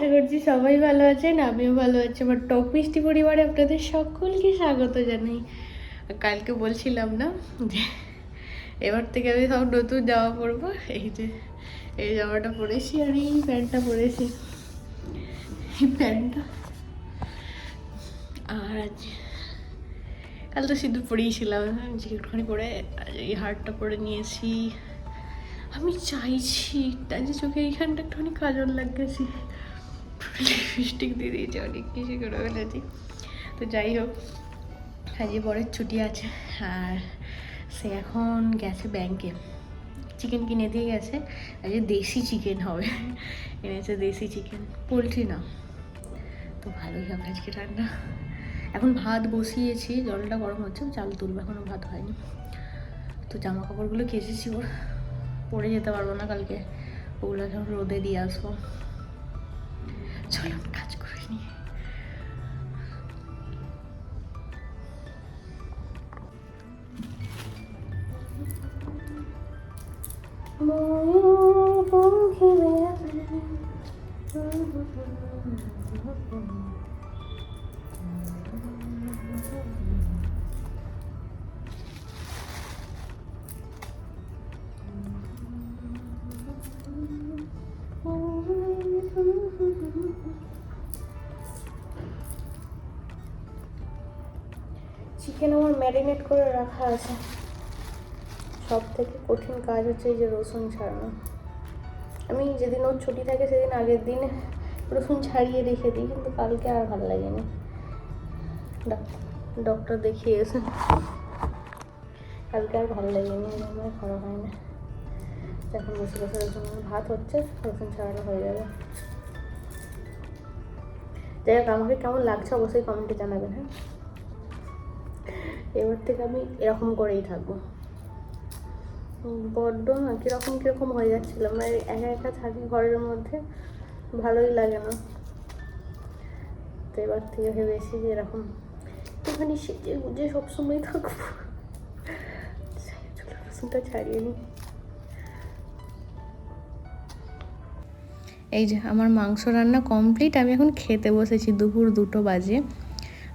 আশা করছি সবাই ভালো আছেন, আমিও ভালো আছি। আমার টক মিষ্টি পরিবারে আপনাদের সকলকে স্বাগত জানাই। কালকে বলছিলাম না যে এবার থেকে আমি সব নতুন জামা পরবো, এই যে, এই জামাটা পরেছি আর এই প্যান্টটা পরেছি। এই প্যান্টটা। আর আজ, কাল তো সিঁদুর পরিয়েছিলাম আজকে একটুখানি পরে এই হারটা পরে নিয়েছি। আমি চাইছি, তাই যে চোখে এইখানটা একটুখানি কাজল লাগেছি লিপস্টিক দিয়ে দিয়েছে, অনেক কিছু করে ফেলেছি। তো যাই হোক, আজকে পরের ছুটি আছে, আর সে এখন গেছে ব্যাংকে চিকেন কিনে দিয়ে গেছে, আজকে দেশি চিকেন হবে। এনেছে দেশি চিকেন পোলট্রি না। তো ভালোই হবে আজকে রান্না এখন ভাত বসিয়েছি, জলটা গরম হচ্ছে, চাল তুলবো এখনও ভাত হয়নি। তো জামা কাপড়গুলো কেচেছি ওর, পরে যেতে পারব না কালকে। ওগুলো এখন রোদে দিয়ে আসব। চলো আমি কাজ করে নিই চিকেন ম্যারিনেট করে রাখা আছে। সব থেকে কঠিন কাজ হচ্ছে এই যে রসুন ছাড়ানো। আমি যেদিন ওর ছুটি থাকে সেদিন আগের দিন রসুন ছাড়িয়ে রেখে দিই, কিন্তু কালকে আর ভালো লাগেনি। ডক্টর দেখিয়ে এসে কালকে আর ভালো লাগেনি আর করা হয় না। এখন বসে বসে রসুন ভাত হচ্ছে, রসুন ছাড়ানো হয়ে যাবে। যাই হোক, আমাকে কেমন লাগছে অবশ্যই কমেন্টে জানাবেন হ্যাঁ? এবার থেকে আমি এরকম করেই থাকব। বড্ড না, কীরকম কীরকম হয়ে যাচ্ছিলাম মানে একা একা থাকি ঘরের মধ্যে, ভালোই লাগে না। তো এবার থেকে ভেবেছি যে এরকম একটুখানি সেজে গুজে সবসময় থাকব রসুনটা ছাড়িয়ে নিই। এই যে আমার মাংস রান্না কমপ্লিট, আমি এখন খেতে বসেছি দুপুর দুটো বাজে।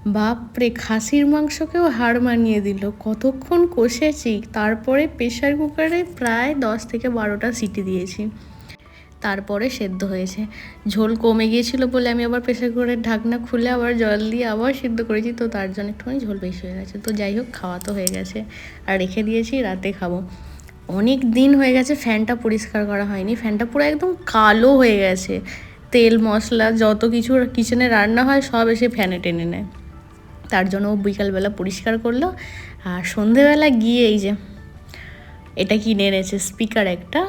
বাপরে, খাসির মাংসকেও হাড় মানিয়ে দিল। কতক্ষণ কষেছি, তারপরে প্রেশার কুকারে প্রায় দশ থেকে বারোটা সিটি দিয়েছি। তারপরে সেদ্ধ হয়েছে। ঝোল কমে গিয়েছিল বলে আমি আবার প্রেশার কুকারের ঢাকনা খুলে আবার জল দিয়ে আবার সিদ্ধ করেছি, তো তার জন্য একটুখানি ঝোল বেশি হয়ে গেছে। তো যাই হোক, খাওয়া তো হয়ে গেছে। আর রেখে দিয়েছি, রাতে খাব। অনেক দিন হয়ে গেছে ফ্যানটা পরিষ্কার করা হয়নি। ফ্যানটা পুরো একদম কালো হয়ে গেছে। তেল, মশলা, যত কিছু, কিচেনে রান্না হয়, সব এসে ফ্যানে টেনে নেয়। তার জন্য বিকালবেলা পরিষ্কার করল। আর সন্ধেবেলা গিয়ে এই যে, এটা কিনে এনেছে স্পিকার একটা।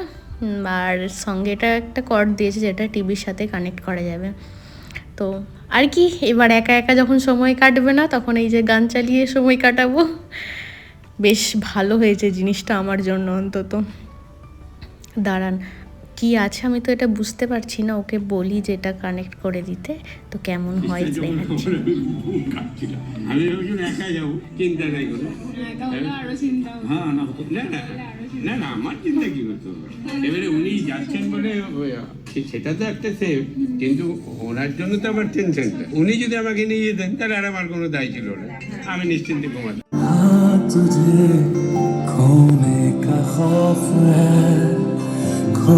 আর সঙ্গে এটা একটা কর্ড দিয়েছে যেটা টিভির সাথে কানেক্ট করা যাবে। তো আর কি, এবার একা একা যখন সময় কাটবে না, তখন এই যে গান চালিয়ে সময় কাটাবো। বেশ ভালো হয়েছে জিনিসটা আমার জন্য অন্তত। দাঁড়ান কি আছে আমি তো এটা বুঝতে পারছি না ওকে বলি যে এটা কানেক্ট করে দিতে তো কেমন হয় দেখাচ্ছি আমি একা যাব চিন্তা নাই কোনো হ্যাঁ না না না না না আমার চিন্তা কি হতো এবারে উনি যাচ্ছেন বলে সেটা তো একটা সেফ কিন্তু ওনার জন্য তো আমার টেনশনটা উনি যদি আমাকে নিয়ে যেতেন তাহলে আর আমার কোনো দায় ছিল না। আমি নিশ্চিন্তে ঘুমাতাম। আর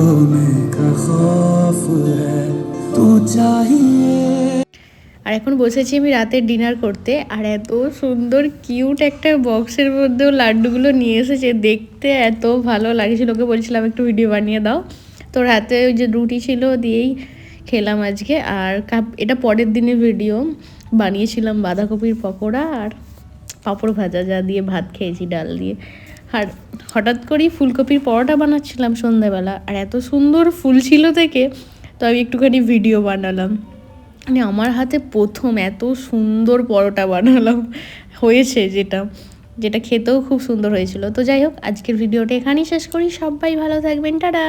এখন বসেছি আমি রাতের ডিনার করতে, আর এত সুন্দর কিউট একটা বক্সের মধ্যেও লাড্ডুগুলো নিয়ে এসেছে, দেখতে এত ভালো লাগছিল। ওকে বলছিলাম, একটু ভিডিও বানিয়ে দাও। তো রাতে ওই যে রুটি ছিল দিয়েই খেলাম আজকে, আর এটা পরের দিনের ভিডিও বানিয়েছিলাম বাঁধাকপির পকোড়া আর পাঁপড় ভাজা, যা দিয়ে ভাত খেয়েছি, ডাল দিয়ে। আর হঠাৎ করেই ফুলকপির পরোটা বানাচ্ছিলাম সন্ধ্যাবেলা আর এত সুন্দর ফুল ছিল থেকে তো আমি একটুখানি ভিডিও বানালাম। মানে আমার হাতে প্রথম এত সুন্দর পরোটা বানালাম, হয়েছে যেটা যেটা খেতেও খুব সুন্দর হয়েছিল। তো যাই হোক, আজকের ভিডিওটা এখানেই শেষ করি। সবাই ভালো থাকবেন, টাটা!